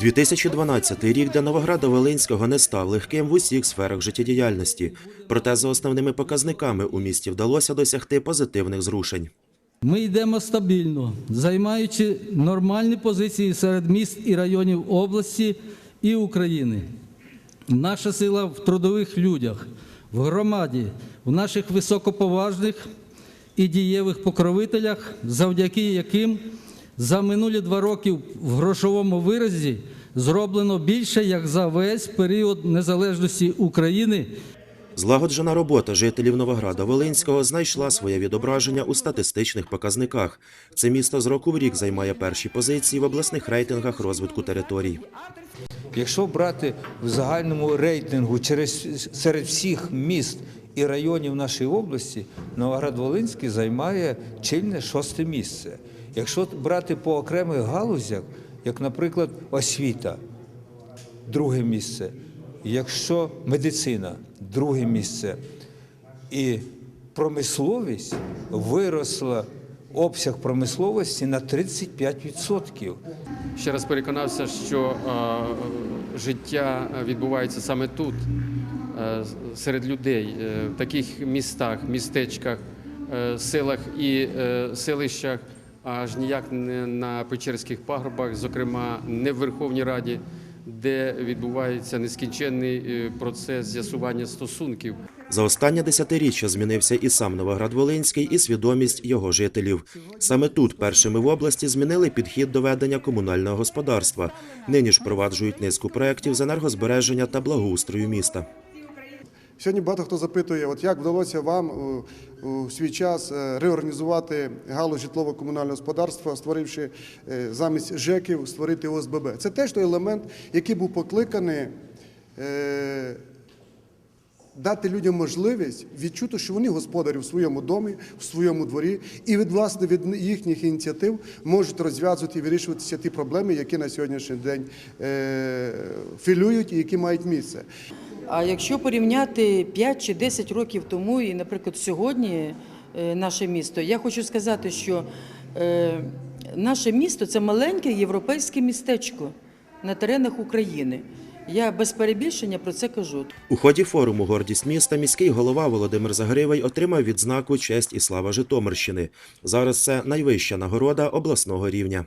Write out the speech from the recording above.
2012 рік для Новограда Волинського не став легким в усіх сферах життєдіяльності. Проте за основними показниками у місті вдалося досягти позитивних зрушень. Ми йдемо стабільно, займаючи нормальні позиції серед міст і районів області і України. Наша сила в трудових людях, в громаді, в наших високоповажних і дієвих покровителях, завдяки яким за минулі два роки в грошовому виразі зроблено більше, як за весь період незалежності України Злагоджена робота жителів Новограда Волинського знайшла своє відображення у статистичних показниках. Це місто з року в рік займає перші позиції в обласних рейтингах розвитку територій. Якщо брати в загальному рейтингу через серед всіх міст і районів нашої області, Новоград-Волинський займає чільне шосте місце. Якщо брати по окремих галузях, як, наприклад, освіта, друге місце, якщо медицина, друге місце, і промисловість виросла обсяг промисловості на 35%. Ще раз переконався, що е, життя відбувається саме тут, серед людей, е, в таких містах, містечках, е, селах і е, селищах, аж ніяк не на Печерських пагорбах, зокрема не в Верховній Раді, де відбувається нескінченний е, процес з'ясування стосунків. За останнє десятиріччя змінився і сам Новоград Волинський, і свідомість його жителів. Саме тут першими в області змінили підхід до ведення комунального господарства. Нині ж впроваджують низку проєктів з енергозбереження та благоустрою міста. Сьогодні багато хто запитує, от як вдалося вам у, свій час е, реорганізувати галузь житлово-комунального господарства, створивши е, замість ЖЕКів, створити ОСББ. Це теж той елемент, який був покликаний е, дати людям можливість відчути, що вони господарі в своєму домі, в своєму дворі, і від власне від їхніх ініціатив можуть розв'язувати і вирішуватися ті проблеми, які на сьогоднішній день філюють і які мають місце. А якщо порівняти 5 чи 10 років тому і, наприклад, сьогодні е, наше місто, я хочу сказати, що е, наше місто це маленьке європейське містечко на теренах України. Я без перебільшення про це кажу. У ході форуму Гордість міста міський голова Володимир Загривий отримав відзнаку Честь і слава Житомирщини. Зараз це найвища нагорода обласного рівня.